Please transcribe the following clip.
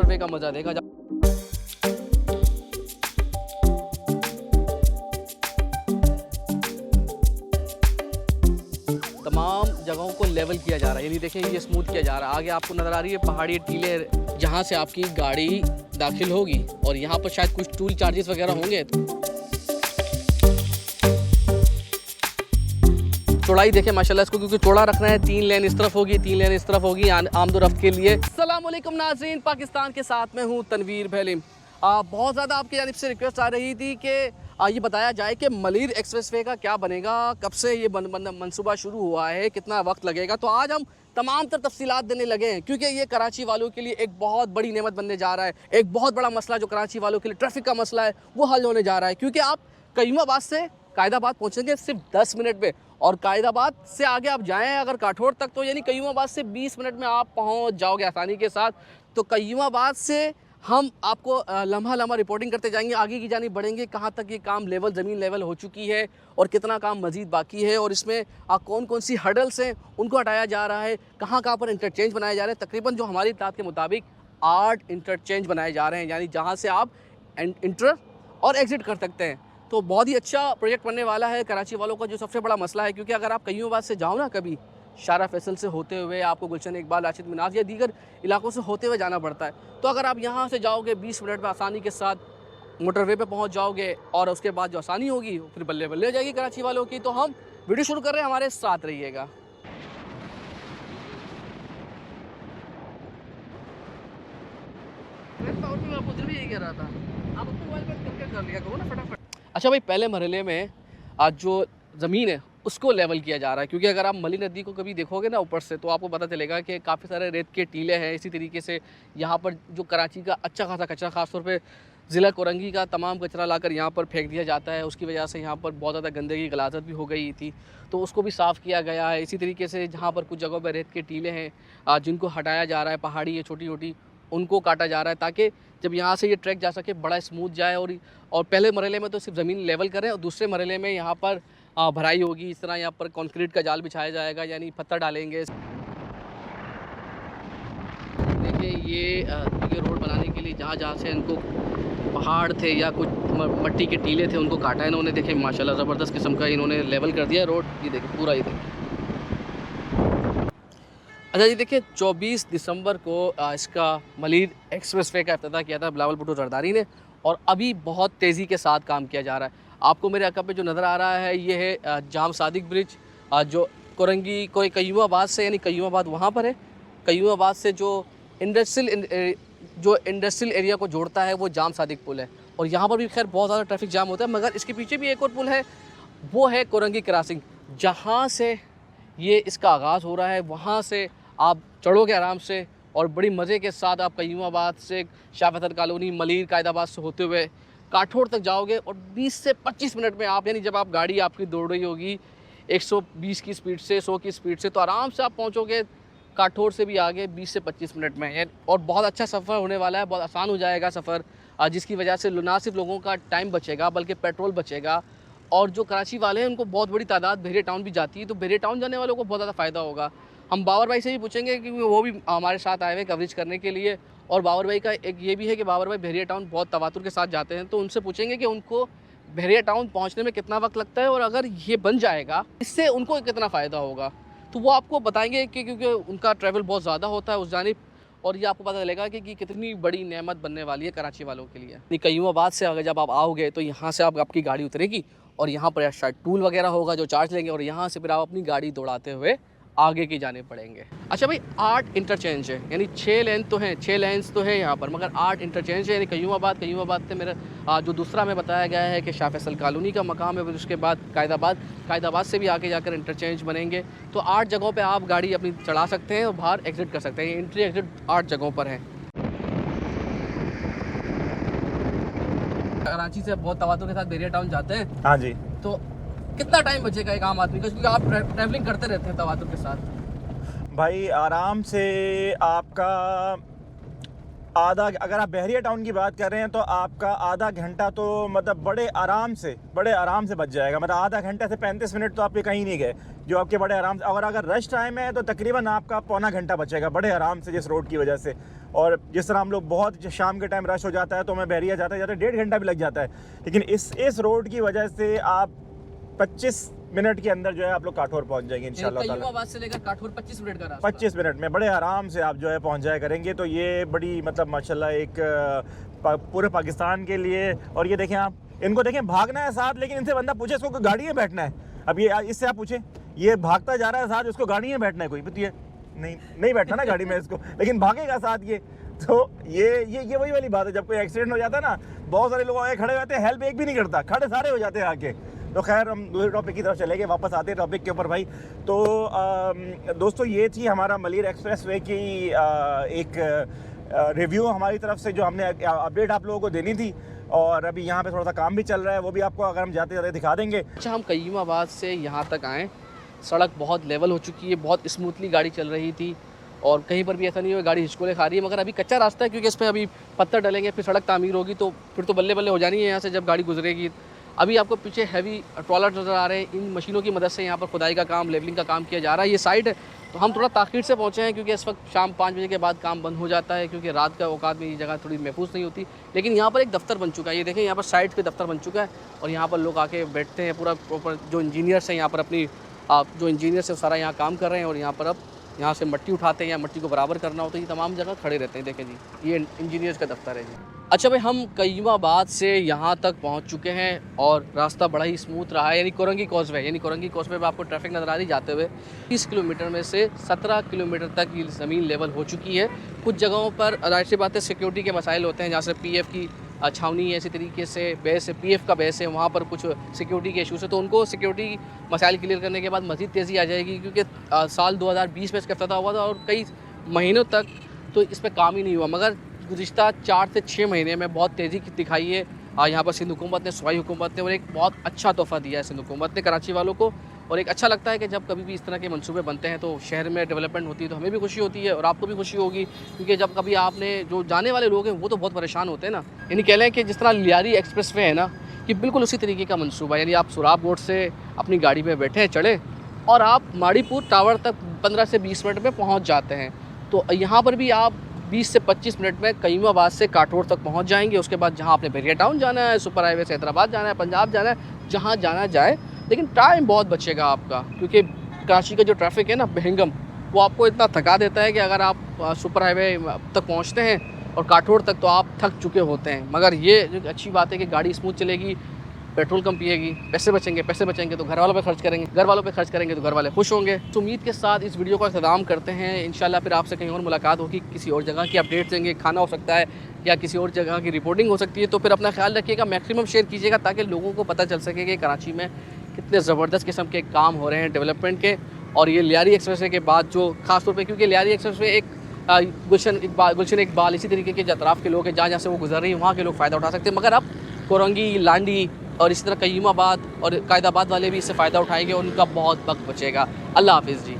वे का मज़ा देगा। तमाम जगहों को लेवल किया जा रहा है। यानी देखें, ये स्मूथ किया जा रहा है। आगे आपको नज़र आ रही है पहाड़ी टीले, जहाँ से आपकी गाड़ी दाखिल होगी। और यहाँ पर शायद कुछ टूल चार्जेस वगैरह होंगे। चौड़ाई देखें, माशाल्लाह इसको, क्योंकि चौड़ा रखना है, तीन लेन इस तरफ़ होगी, तीन लेन इस तरफ़ होगी आमदो रफ्त के लिए। अस्सलाम नाजीन पाकिस्तान के साथ में हूँ तनवीर भैलिम। बहुत ज़्यादा आपकी जानब से रिक्वेस्ट आ रही थी कि ये बताया जाए कि मलिर एक्सप्रेसवे का क्या बनेगा, कब से ये मनसूबा शुरू हुआ है, कितना वक्त लगेगा? तो आज हम तमाम तर तफसीलात देने लगे हैं, क्योंकि ये कराची वालों के लिए एक बहुत बड़ी नेमत बनने जा रहा है, एक बहुत बड़ा मसला जो कराची वालों के लिए ट्रैफ़िक का मसला है, वो हल होने जा रहा है, क्योंकि आप कईमाबाद से कायदाबाद पहुँचेंगे सिर्फ़ 10 मिनट में। और कायदाबाद से आगे आप जाएँ अगर काठौर तक तो यानी कईमाबाद से 20 मिनट में आप पहुँच जाओगे आसानी के साथ। तो कईमाबाद से हम आपको लम्हा लम्हा रिपोर्टिंग करते जाएँगे आगे की जानी बढ़ेंगे कहाँ तक ये काम लेवल ज़मीन लेवल हो चुकी है और कितना काम मज़ीद बाकी है और इसमें अ, कौन कौन सी हडल्स हैं उनको हटाया जा रहा है कहाँ कहाँ पर इंटरचेंज बनाए जा रहे हैं तकरीबन जो हमारी इतात के मुताबिक आठ इंटरचेंज बनाए जा रहे हैं यानी जहाँ से आप इंटर और एग्ज़िट कर सकते हैं। तो बहुत ही अच्छा प्रोजेक्ट बनने वाला है कराची वालों का, जो सबसे बड़ा मसला है, क्योंकि अगर आप कईयों बात से जाओ ना कभी शारा फैसल से होते हुए आपको गुलशन इकबाल, राशिद मिनाज या दीगर इलाकों से होते हुए जाना पड़ता है। तो अगर आप यहाँ से जाओगे 20 मिनट में आसानी के साथ मोटरवे पे पहुँच जाओगे और उसके बाद जो आसानी होगी, फिर बल्ले बल्ले हो जाएगी कराची वालों की। तो हम वीडियो शुरू कर रहे हैं, हमारे साथ रहिएगा। अच्छा भाई, पहले मरहले में आज जो ज़मीन है, उसको लेवल किया जा रहा है। क्योंकि अगर आप मली नदी को कभी देखोगे ना ऊपर से तो आपको पता चलेगा कि काफ़ी सारे रेत के टीले हैं। इसी तरीके से यहाँ पर जो कराची का अच्छा खासा कचरा, खासतौर पर ज़िला कोरंगी का तमाम कचरा लाकर यहाँ पर फेंक दिया जाता है। उसकी वजह से यहाँ पर बहुत ज़्यादा गंदगी, गलाजत भी हो गई थी। तो उसको भी साफ़ किया गया है। इसी तरीके से जहाँ पर कुछ जगहों पर रेत के टीले हैं जिनको हटाया जा रहा है, पहाड़ी है छोटी छोटी उनको काटा जा रहा है ताकि जब यहाँ से ये ट्रैक जा सके, बड़ा स्मूथ जाए और और पहले मरहले में तो सिर्फ़ ज़मीन लेवल करें और दूसरे मरहले में यहाँ पर भराई होगी। इस तरह यहाँ पर कंक्रीट का जाल बिछाया जाएगा, यानी पत्थर डालेंगे। देखिए, ये ये रोड बनाने के लिए जहाँ जहाँ से इनको पहाड़ थे या कुछ मट्टी के टीले थे, उनको काटा इन्होंने। देखे माशाल्लाह, ज़बरदस्त किस्म का इन्होंने लेवल कर दिया रोड। ये देखिए, पूरा ये देखिए। अच्छा जी, देखिए 24 दिसंबर को इसका मलिर एक्सप्रेस वे का अफ्ताह किया था बिलावल भुट्टो जरदारी ने और अभी बहुत तेज़ी के साथ काम किया जा रहा है। आपको मेरे अकब जो नज़र आ रहा है, ये है जाम सादिक ब्रिज जो कोरंगी कोई कयूमाबाद से, यानी कयूमाबाद वहाँ पर है। कयूमाबाद से जो इंडस्ट्रियल जो इंडस्ट्रियल एरिया को जोड़ता है, वो जाम सादिक पुल है। और यहाँ पर भी खैर बहुत ज़्यादा ट्रैफ़िक जाम होता है, मगर इसके पीछे भी एक और पुल है, वो है कोरंगी क्रॉसिंग। जहाँ से ये इसका आगाज़ हो रहा है, वहाँ से आप चढ़ोगे आराम से और बड़ी मज़े के साथ आप कयूमाबाद से शाहफतर कॉलोनी मलिर कायदाबाद से होते हुए काठौड़ तक जाओगे और 20 से 25 मिनट में आप, यानी जब आप गाड़ी आपकी दौड़ रही होगी 120 की स्पीड से 100 की स्पीड से तो आराम से आप पहुंचोगे काठौड़ से भी आगे 20 से 25 मिनट में। और बहुत अच्छा सफ़र होने वाला है, बहुत आसान हो जाएगा सफ़र जिसकी वजह से ना सिर्फ़ लोगों का टाइम बचेगा, बल्कि पेट्रोल बचेगा। और जो कराची वाले हैं, उनको बहुत बड़ी तादाद बेरिया टाउन भी जाती है तो बेरिया टाउन जाने वालों को बहुत ज़्यादा फ़ायदा होगा। हम बाबर भाई से भी पूछेंगे क्योंकि वो भी हमारे साथ आए हुए कवरेज करने के लिए। और बाबर भाई का एक ये भी है कि बाबर भाई बहरिया टाउन बहुत तवातुर के साथ जाते हैं तो उनसे पूछेंगे कि उनको बहरिया टाउन पहुँचने में कितना वक्त लगता है? और अगर ये बन जाएगा इससे उनको कितना फ़ायदा होगा? तो वो आपको बताएँगे कि क्योंकि उनका ट्रैवल बहुत ज़्यादा होता है उस जानब और ये आपको पता चलेगा कि, कि कितनी बड़ी नेमत बनने वाली है कराची वालों के लिए। कईमाबाद से अगर जब आप आओगे तो यहाँ से आप आपकी गाड़ी उतरेगी और यहाँ पर शायद टूल वगैरह होगा जो चार्ज लेंगे और यहाँ से फिर आप अपनी गाड़ी दौड़ाते हुए आगे की जाने पड़ेंगे। अच्छा भाई आठ इंटरचेंज है यानी छः लेन तो हैं छः लेन्स तो है यहाँ पर मगर आठ इंटरचेंज है यानी कयूमाबाद कयूमाबाद से मेरा जो दूसरा में बताया गया है कि शाह फैसल कॉलोनी का मकाम है फिर उसके बाद कायदाबाद कायदाबाद से भी आगे जाकर इंटरचेंज बनेंगे। तो आठ जगहों पर आप गाड़ी अपनी चढ़ा सकते हैं और बाहर एग्जिट कर सकते हैं एंट्री एग्जिट आठ जगहों पर है। कराची से बहुत तवातुर के साथ बेरिया टाउन जाते हैं? हाँ जी। तो कितना टाइम बचेगा एक आम आदमी का? क्योंकि आप ट्रैवलिंग करते रहते हैं तवातुर के साथ। भाई, आराम से आपका आधा, अगर आप बहरिया टाउन की बात कर रहे हैं तो आपका आधा घंटा तो मतलब बड़े आराम से, बड़े आराम से बच जाएगा। मतलब आधा घंटा से पैंतीस मिनट तो आपके कहीं नहीं गए, जो आपके बड़े आराम से। और अगर रश टाइम है तो तकरीबन आपका पौना घंटा बचेगा, बड़े आराम से जिस रोड की वजह से। और जिस तरह हम लोग बहुत शाम के टाइम रश हो जाता है तो मैं बहरिया जाते जाते डेढ़ घंटा भी लग जाता है। लेकिन इस इस रोड की वजह से आप 25 मिनट के अंदर जो है आप लोग काठोर पहुँच जाएँगे इंशाल्लाह कईमाबाद से लेकर काठौर 25 मिनट का रास्ता। 25 मिनट में बड़े आराम से आप जो है पहुँच जाया करेंगे। तो ये बड़ी मतलब माशाल्लाह एक पूरे पाकिस्तान के लिए और ये देखें आप इनको देखें भागना है साथ लेकिन इनसे बंदा पूछे इसको गाड़ी में बैठना है? अब ये इससे आप पूछें ये भागता जा रहा है साथ इसको गाड़ी में बैठना है कोई? बताइए नहीं नहीं बैठना ना गाड़ी में इसको लेकिन भागेगा साथ ये। तो ये ये ये वही वाली बात है जब कोई एक्सीडेंट हो जाता है ना बहुत सारे लोग आगे खड़े हो जाते हैं हेल्प एक भी नहीं करता खड़े सारे हो जाते हैं आके तो खैर हम दूसरे टॉपिक की तरफ़ चले गए वापस आते हैं टॉपिक के ऊपर भाई। तो अम, दोस्तों ये थी हमारा मलिर एक्सप्रेस वे की अ, एक रिव्यू हमारी तरफ़ से जो हमने अपडेट आप लोगों को देनी थी। और अभी यहाँ पे थोड़ा सा काम भी चल रहा है वो भी आपको अगर हम जाते जाते दिखा देंगे। अच्छा हम कईमाबाद से यहाँ तक आएँ। सड़क बहुत लेवल हो चुकी है बहुत स्मूथली गाड़ी चल रही थी। और कहीं पर भी ऐसा नहीं हुआ गाड़ी हिचकोले खा रही है मगर अभी कच्चा रास्ता है क्योंकि इस पर अभी पत्थर डलेंगे फिर सड़क तामीर होगी तो फिर तो बल्ले बल्ले हो जानी है यहाँ से जब गाड़ी गुजरेगी। अभी आपको पीछे हैवी ट्रॉलर नज़र आ रहे हैं। इन मशीनों की मदद से यहाँ पर खुदाई का काम लेवलिंग का काम किया जा रहा है। ये साइड है तो हम थोड़ा ताखिर से पहुँचे हैं क्योंकि इस वक्त शाम पाँच बजे के बाद काम बंद हो जाता है क्योंकि रात का औकात में ये जगह थोड़ी महफूज नहीं होती। लेकिन यहाँ पर एक दफ्तर बन चुका है। ये देखें, यहाँ पर साइड पे दफ्तर बन चुका है और यहाँ पर लोग आके बैठते हैं पूरा प्रॉपर जो इंजीनियर्स हैं यहाँ पर अपनी, आप जो इंजीनियर्स हैं सारा यहाँ काम कर रहे हैं और यहाँ पर अब यहाँ से मट्टी उठाते हैं या मट्टी को बराबर करना हो। तो ये तमाम जगह खड़े रहते हैं। देखें जी, ये इंजीनियर्स का दफ्तर है जी। अच्छा भाई, हम कईमाबाद से यहाँ तक पहुँच चुके हैं और रास्ता बड़ा ही स्मूथ रहा है, यानी कोरंगी कॉजवे यानी कोरंगी कॉजवे पे आपको ट्रैफ़िक नज़र आ रही जाते हुए। 30 किलोमीटर में से 17 किलोमीटर तक ये ज़मीन लेवल हो चुकी है। कुछ जगहों पर, ज़ाहिर सी बात है सिक्योरिटी के मसाइल होते हैं, जहाँ से पी की छावनी है, इसी तरीके से बेस है पी का बेस है, वहाँ पर कुछ सिक्योरिटी के इशूज़ है। तो उनको सिक्योरिटी मसाइल क्लियर करने के बाद मज़ीद तेज़ी आ जाएगी, क्योंकि साल 2020 में इसका अफ्ताह हुआ था और कई महीनों तक तो इस पर काम ही नहीं हुआ। मगर गुज्तर चार से छः महीने में बहुत तेज़ी की दिखाई है। यहाँ पर सिंध हुकूमत ने, सवाई हुकूमत ने और एक बहुत अच्छा तोहफ़ा दिया है सिंध हुकूमत ने कराची वालों को। और एक अच्छा लगता है कि जब कभी भी इस तरह के मंसूबे बनते हैं तो शहर में डेवलपमेंट होती है तो हमें भी खुशी होती है और आपको भी खुशी होगी। क्योंकि जब कभी आपने जो जाने वाले लोग हैं, वो तो बहुत परेशान होते हैं ना। यानी कह लें कि जिस तरह लियारी एक्सप्रेस वे है ना, कि बिल्कुल उसी तरीके का मनसूबा यानी आप सुराब रोड से अपनी गाड़ी में बैठे चढ़े और आप माड़ीपुर टावर तक 15 से 20 मिनट में पहुँच जाते हैं। तो यहाँ पर भी आप 20 से 25 मिनट में कईमाबाद से काठौर तक पहुँच जाएँगे। उसके बाद जहाँ आपने बेरिया टाउन जाना है, सुपर हाईवे से हैदराबाद जाना है, पंजाब जाना है, जहाँ जाना जाए। लेकिन टाइम बहुत बचेगा आपका, क्योंकि कराची का जो ट्रैफ़िक है ना, बहंगम, वो आपको इतना थका देता है कि अगर आप सुपर हाईवे तक पहुँचते हैं और काठौर तक तो आप थक चुके होते हैं। मगर ये अच्छी बात है कि गाड़ी स्मूथ चलेगी पेट्रोल कम पिएगी, पैसे बचेंगे पैसे बचेंगे तो घर वालों पर खर्च करेंगे घर वालों पर खर्च करेंगे तो घर वाले खुश होंगे। तो उम्मीद के साथ इस वीडियो का अख्ताम करते हैं। इंशाल्लाह फिर आपसे कहीं और मुलाकात होगी, किसी और जगह की अपडेट देंगे, खाना हो सकता है या किसी और जगह की रिपोर्टिंग हो सकती है। तो फिर अपना ख्याल रखिएगा मैक्सिमम शेयर कीजिएगा ताकि लोगों को पता चल सके कि कराची में कितने ज़बरदस्त किस्म के काम हो रहे हैं डेवलपमेंट के। और ये लियारी एक्सप्रेस के बाद जो खास तौर पे, क्योंकि लियारी एक्सप्रेस एक गुलशन इकबाल गुलशन इकबाल इसी तरीके के जो अतराफ़ के लोग हैं, जहाँ जहाँ से वो गुजर रही हैं, वहाँ के लोग फ़ायदा उठा सकते हैं। मगर अब कोरंगी, लांडी और इसी तरह कईमाबाद और कायदाबाद वाले भी इससे फ़ायदा उठाएँगे और उनका बहुत वक्त बचेगा। अल्लाह हाफिज़ जी।